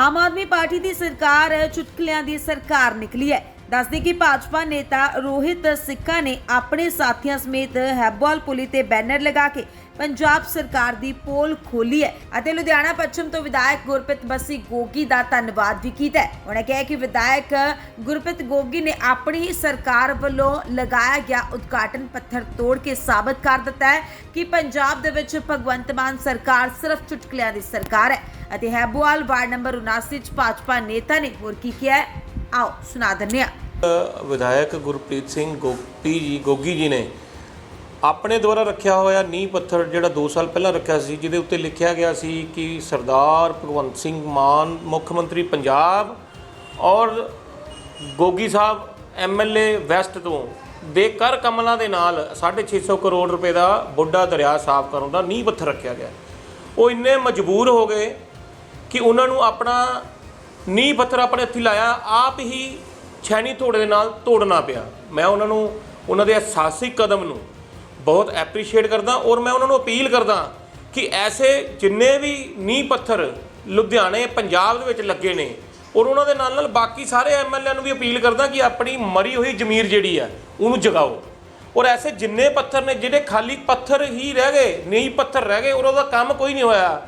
Aam Aadmi party ਦੀ ਸਰਕਾਰ ਚੁਟਕਲਿਆਂ ਦੀ ਸਰਕਾਰ ਨਿਕਲੀ ਹੈ। ਦੱਸਦੇ ਕਿ ਭਾਜਪਾ ਨੇਤਾ ਰੋਹਿਤ ਸਿੱਕਾ ਨੇ ਆਪਣੇ ਸਾਥੀਆਂ ਸਮੇਤ ਹੈਬੋਲ ਪੁਲੀ ਤੇ ਬੈਨਰ ਲਗਾ ਕੇ ਪੰਜਾਬ ਸਰਕਾਰ ਦੀ ਪੋਲ ਖੋਲੀ ਹੈ ਅਤੇ ਲੁਧਿਆਣਾ ਪੱਛਮ ਤੋਂ ਵਿਧਾਇਕ ਗੁਰਪ੍ਰੀਤ ਬੱਸੀ ਗੋਗੀ ਦਾ ਧੰਨਵਾਦ ਵੀ ਕੀਤਾ ਹੈ। ਉਹਨੇ ਕਿਹਾ ਕਿ ਵਿਧਾਇਕ ਗੁਰਪ੍ਰੀਤ ਗੋਗੀ ਨੇ ਆਪਣੀ ਸਰਕਾਰ ਵੱਲੋਂ ਲਗਾਇਆ ਗਿਆ ਉਦਘਾਟਨ ਪੱਥਰ ਤੋੜ ਕੇ ਸਾਬਤ ਕਰ ਦਿੱਤਾ ਹੈ ਕਿ ਪੰਜਾਬ ਦੇ ਵਿੱਚ ਭਗਵੰਤ ਮਾਨ ਸਰਕਾਰ ਸਿਰਫ ਚੁਟਕਲਿਆਂ ਦੀ ਸਰਕਾਰ ਹੈ ਅਤੇ ਹੈਬੋਵਾਲ ਵਾਰਡ ਨੰਬਰ 79 ਚ ਭਾਜਪਾ ਨੇਤਾ ਨੇ ਹੋਰ ਕੀ ਕਿਹਾ ਆਓ ਸੁਣਾ ਦਿੰਦੇ ਹਾਂ। ਵਿਧਾਇਕ ਗੁਰਪ੍ਰੀਤ ਸਿੰਘ ਗੋਪੀ ਜੀ, ਗੋਗੀ ਜੀ ਨੇ ਆਪਣੇ ਦੁਆਰਾ ਰੱਖਿਆ ਹੋਇਆ ਨੀਂਹ ਪੱਥਰ ਜਿਹੜਾ 2 ਸਾਲ ਪਹਿਲਾਂ ਰੱਖਿਆ ਸੀ, ਜਿਹਦੇ ਉੱਤੇ ਲਿਖਿਆ ਗਿਆ ਸੀ ਕਿ ਸਰਦਾਰ ਭਗਵੰਤ ਸਿੰਘ ਮਾਨ, ਮੁੱਖ ਮੰਤਰੀ ਪੰਜਾਬ ਔਰ ਗੋਗੀ ਸਾਹਿਬ ਐਮਐਲਏ ਵੈਸਟ ਤੋਂ ਦੇ ਕਰ ਕਮਲਾਂ ਦੇ ਨਾਲ 650 ਕਰੋੜ ਰੁਪਏ ਦਾ ਬੁੱਢਾ ਦਰਿਆ ਸਾਫ਼ ਕਰਨ ਦਾ ਨੀਂਹ ਪੱਥਰ ਰੱਖਿਆ ਗਿਆ। ਉਹ ਇੰਨੇ ਮਜਬੂਰ ਹੋ ਗਏ ਕਿ ਉਹਨਾਂ ਨੂੰ ਆਪਣਾ ਨੀਂਹ ਪੱਥਰ ਆਪਣੇ ਹੱਥੀ ਲਾਇਆ, ਆਪ ਹੀ ਛੈਣੀ ਧੋੜੇ ਦੇ ਨਾਲ ਤੋੜਨਾ ਪਿਆ। ਮੈਂ ਉਹਨਾਂ ਨੂੰ, ਉਹਨਾਂ ਦੇ ਅਹਿਸਾਸਿਕ ਕਦਮ ਨੂੰ ਬਹੁਤ ਐਪਰੀਸ਼ੀਏਟ ਕਰਦਾ ਔਰ ਮੈਂ ਉਹਨਾਂ ਨੂੰ ਅਪੀਲ ਕਰਦਾ ਕਿ ਐਸੇ ਜਿੰਨੇ ਵੀ ਨੀਂਹ ਪੱਥਰ ਲੁਧਿਆਣੇ, ਪੰਜਾਬ ਦੇ ਵਿੱਚ ਲੱਗੇ ਨੇ ਔਰ ਉਹਨਾਂ ਦੇ ਨਾਲ ਨਾਲ ਬਾਕੀ ਸਾਰੇ ਐਮਐਲਏ ਨੂੰ ਵੀ ਅਪੀਲ ਕਰਦਾ ਕਿ ਆਪਣੀ ਮਰੀ ਹੋਈ ਜ਼ਮੀਰ ਜਿਹੜੀ ਹੈ ਉਹਨੂੰ ਜਗਾਓ। ਔਰ ਐਸੇ ਜਿੰਨੇ ਪੱਥਰ ਨੇ ਜਿਹੜੇ ਖਾਲੀ ਪੱਥਰ ਹੀ ਰਹਿ ਗਏ, ਨੀਂਹ ਪੱਥਰ ਰਹਿ ਗਏ ਔਰ ਉਹਦਾ ਕੰਮ ਕੋਈ ਨਹੀਂ ਹੋਇਆ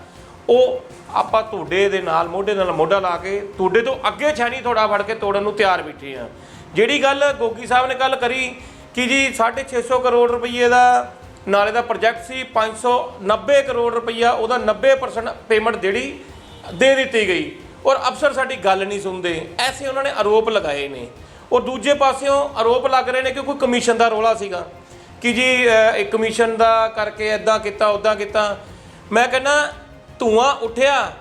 ਉਹ ਆਪਾਂ ਤੁਹਾਡੇ ਦੇ ਨਾਲ ਮੋਢੇ ਨਾਲ ਮੋਢਾ ਲਾ ਕੇ ਤੁਹਾਡੇ ਤੋਂ ਅੱਗੇ ਛੈਣੀ ਥੋੜਾ ਫੜ ਕੇ ਤੋੜਨ ਨੂੰ ਤਿਆਰ ਬੈਠੇ ਆ ਜਿਹੜੀ ਗੱਲ ਗੋਗੀ ਸਾਹਿਬ ਨੇ ਗੱਲ ਕਰੀ ਕਿ ਜੀ 650 ਕਰੋੜ ਰੁਪਏ ਦਾ ਨਾਲੇ ਦਾ ਪ੍ਰੋਜੈਕਟ ਸੀ 590 ਕਰੋੜ ਰੁਪਈਆ ਉਹਦਾ 90% ਪੇਮੈਂਟ ਜਿਹੜੀ ਦੇ ਦਿੱਤੀ ਗਈ। ਔਰ ਅਫਸਰ ਸਾਡੀ ਗੱਲ ਨਹੀਂ ਸੁਣਦੇ। ਐਸੇ ਉਹਨਾਂ ਨੇ ਆਰੋਪ ਲਗਾਏ ਨੇ। ਔਰ ਦੂਜੇ ਪਾਸਿਓਂ ਆਰੋਪ ਲੱਗ ਰਹੇ ਨੇ ਕਿ ਕੋਈ ਕਮਿਸ਼ਨ ਦਾ ਰੋਲਾ ਸੀਗਾ। ਕਿ ਜੀ ਅਹ, ਇਹ ਕਮਿਸ਼ਨ ਦਾ ਕਰਕੇ ਐਦਾਂ ਕੀਤਾ ਉਦਾਂ ਕੀਤਾ। ਮੈਂ ਕਹਿੰਦਾ ਧੂਆਂ ਉੱਠਿਆ,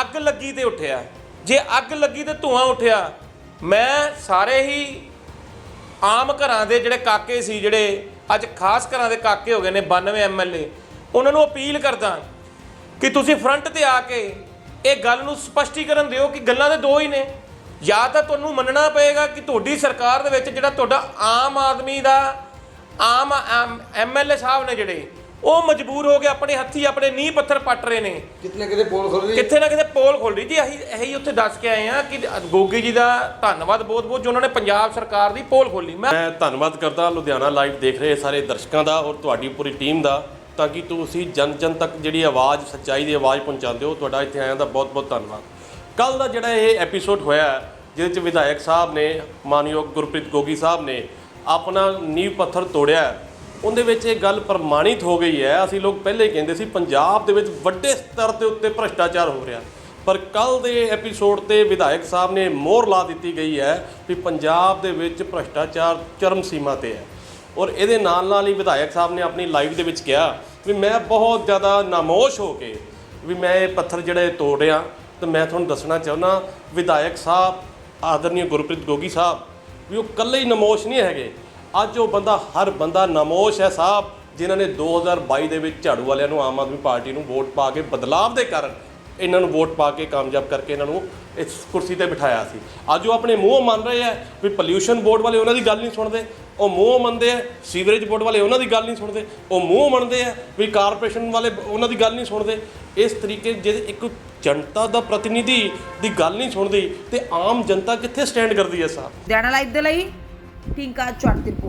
ਅੱਗ ਲੱਗੀ ਤੇ ਉੱਠਿਆ। ਜੇ ਅੱਗ ਲੱਗੀ ਤੇ ਧੂਆਂ ਉੱਠਿਆ, ਮੈਂ ਸਾਰੇ ਹੀ ਆਮ ਘਰਾਂ ਦੇ ਜਿਹੜੇ ਕਾਕੇ ਸੀ, ਜਿਹੜੇ ਅੱਜ ਖਾਸ ਘਰਾਂ ਦੇ ਕਾਕੇ ਹੋ ਗਏ ਨੇ 92 ਐਮਐਲਏ ਉਹਨਾਂ ਨੂੰ ਅਪੀਲ ਕਰਦਾ ਕਿ ਤੁਸੀਂ ਫਰੰਟ ਤੇ ਆ ਕੇ ਇਹ ਗੱਲ ਨੂੰ ਸਪਸ਼ਟੀਕਰਨ ਦਿਓ ਕਿ ਗੱਲਾਂ ਦੇ ਦੋ ਹੀ ਨੇ। ਜਾਂ ਤਾਂ ਤੁਹਾਨੂੰ ਮੰਨਣਾ ਪਏਗਾ ਕਿ ਤੁਹਾਡੀ ਸਰਕਾਰ ਦੇ ਵਿੱਚ ਜਿਹੜਾ ਤੁਹਾਡਾ ਆਮ ਆਦਮੀ ਦਾ, ਆਮ ਐਮਐਲਏ ਸਾਹਿਬ ਨੇ ਜਿਹੜੇ ਉਹ ਮਜਬੂਰ ਹੋ ਕੇ ਆਪਣੇ ਹੱਥੀ ਆਪਣੇ ਨੀਂਹ ਪੱਥਰ ਪੱਟ ਰਹੇ ਨੇ। ਕਿਤਨੇ ਕਿਤੇ ਪੋਲ ਖੁੱਲ ਰਹੀ ਕਿੱਥੇ ਨਾ ਕਿਤੇ ਪੋਲ ਖੁੱਲ ਰਹੀ ਜੀ। ਅਸੀਂ ਇਹੀ ਉੱਥੇ ਦੱਸ ਕੇ ਆਏ ਆ ਕਿ ਗੋਗੀ ਜੀ ਦਾ ਧੰਨਵਾਦ ਬਹੁਤ ਬਹੁਤ ਜੋ ਉਹਨਾਂ ਨੇ ਪੰਜਾਬ ਸਰਕਾਰ ਦੀ ਪੋਲ ਖੋਲੀ ਮੈਂ ਮੈਂ ਧੰਨਵਾਦ ਕਰਦਾ ਲੁਧਿਆਣਾ ਲਾਈਵ ਦੇਖ ਰਹੇ ਸਾਰੇ ਦਰਸ਼ਕਾਂ ਦਾ ਔਰ ਤੁਹਾਡੀ ਪੂਰੀ ਟੀਮ ਦਾ ਤਾਂ ਕਿ ਤੁਸੀਂ ਜਨ ਜਨ ਤੱਕ ਜਿਹੜੀ ਆਵਾਜ਼ ਸੱਚਾਈ ਦੀ ਆਵਾਜ਼ ਪਹੁੰਚਾਉਂਦੇ ਹੋ। ਤੁਹਾਡਾ ਇੱਥੇ ਆਇਆਂ ਦਾ ਬਹੁਤ ਬਹੁਤ ਧੰਨਵਾਦ। ਕੱਲ ਦਾ ਜਿਹੜਾ ਇਹ ਐਪੀਸੋਡ ਹੋਇਆ ਜਿਹਦੇ ਚ ਵਿਧਾਇਕ ਸਾਹਿਬ ਨੇ ਮਾਨਯੋਗ ਗੁਰਪ੍ਰੀਤ ਗੋਗੀ ਸਾਹਿਬ ਨੇ ਆਪਣਾ ਨੀਂਹ ਪੱਥਰ ਤੋੜਿਆ ਉਹਦੇ ਵਿੱਚ ਇਹ ਗੱਲ ਪ੍ਰਮਾਣਿਤ ਹੋ ਗਈ ਹੈ। ਅਸੀਂ ਲੋਕ ਪਹਿਲੇ ਕਹਿੰਦੇ ਸੀ, ਪੰਜਾਬ ਦੇ ਵਿੱਚ ਵੱਡੇ ਸਤਰ ਦੇ ਉੱਤੇ ਭ੍ਰਸ਼ਟਾਚਾਰ ਹੋ ਰਿਹਾ। ਪਰ ਕੱਲ ਦੇ ਐਪੀਸੋਡ ਤੇ ਵਿਧਾਇਕ ਸਾਹਿਬ ਨੇ ਮੋਹਰ ਲਾ ਦਿੱਤੀ ਗਈ ਹੈ ਵੀ ਪੰਜਾਬ ਦੇ ਵਿੱਚ ਭ੍ਰਸ਼ਟਾਚਾਰ ਚਰਮ ਸੀਮਾ ਤੇ ਹੈ। ਔਰ ਇਹਦੇ ਨਾਲ ਨਾਲ ਹੀ ਵਿਧਾਇਕ ਸਾਹਿਬ ਨੇ ਆਪਣੀ ਲਾਈਵ ਦੇ ਵਿੱਚ ਕਿਹਾ ਵੀ ਮੈਂ ਬਹੁਤ ਜ਼ਿਆਦਾ ਨਾਮੋਸ਼ ਹੋ ਕੇ ਵੀ ਮੈਂ ਇਹ ਪੱਥਰ ਜਿਹੜੇ ਤੋੜ ਰਿਹਾ। ਤੇ ਮੈਂ ਤੁਹਾਨੂੰ ਦੱਸਣਾ ਚਾਹੁੰਦਾ, ਵਿਧਾਇਕ ਸਾਹਿਬ ਆਦਰਨੀय ਗੁਰਪ੍ਰੀਤ ਗੋਗੀ ਸਾਹਿਬ, ਵੀ ਉਹ ਇਕੱਲੇ ਹੀ ਨਮੋਸ਼ ਨਹੀਂ ਹੈਗੇ। ਅੱਜ ਉਹ ਬੰਦਾ ਹਰ ਬੰਦਾ ਨਮੋਸ਼ ਹੈ ਸਾਹਿਬ, ਜਿਨ੍ਹਾਂ ਨੇ 2022 ਦੇ ਵਿੱਚ ਝਾੜੂ ਵਾਲਿਆਂ ਨੂੰ, ਆਮ ਆਦਮੀ ਪਾਰਟੀ ਨੂੰ ਵੋਟ ਪਾ ਕੇ ਬਦਲਾਵ ਦੇ ਕਾਰਨ ਇਹਨਾਂ ਨੂੰ ਵੋਟ ਪਾ ਕੇ ਕਾਮਯਾਬ ਕਰਕੇ ਇਹਨਾਂ ਨੂੰ ਇਸ ਕੁਰਸੀ ਤੇ ਬਿਠਾਇਆ ਸੀ। ਅੱਜ ਉਹ ਆਪਣੇ ਮੂੰਹ ਮੰਨ ਰਹੇ ਆ ਵੀ ਪੋਲਿਊਸ਼ਨ ਬੋਰਡ ਵਾਲੇ ਉਹਨਾਂ ਦੀ ਗੱਲ ਨਹੀਂ ਸੁਣਦੇ, ਉਹ ਮੂੰਹ ਮੰਨਦੇ ਆ ਸੀਵਰੇਜ ਬੋਰਡ ਵਾਲੇ ਉਹਨਾਂ ਦੀ ਗੱਲ ਨਹੀਂ ਸੁਣਦੇ, ਉਹ ਮੂੰਹ ਮੰਨਦੇ ਆ ਵੀ ਕਾਰਪੋਰੇਸ਼ਨ ਵਾਲੇ ਉਹਨਾਂ ਦੀ ਗੱਲ ਨਹੀਂ ਸੁਣਦੇ। ਇਸ ਤਰੀਕੇ ਜੇ ਇੱਕ ਜਨਤਾ ਦਾ ਪ੍ਰਤੀਨਿਧੀ ਦੀ ਗੱਲ ਨਹੀਂ ਸੁਣਦੀ, ਤੇ ਆਮ ਜਨਤਾ ਕਿੱਥੇ ਸਟੈਂਡ ਕਰਦੀ ਹੈ ਸਾਹਿਬ? ਲੁਧਿਆਣਾ ਲਾਈਵ ਦੇ ਲਈ টিঙ্কা চটদেরপুর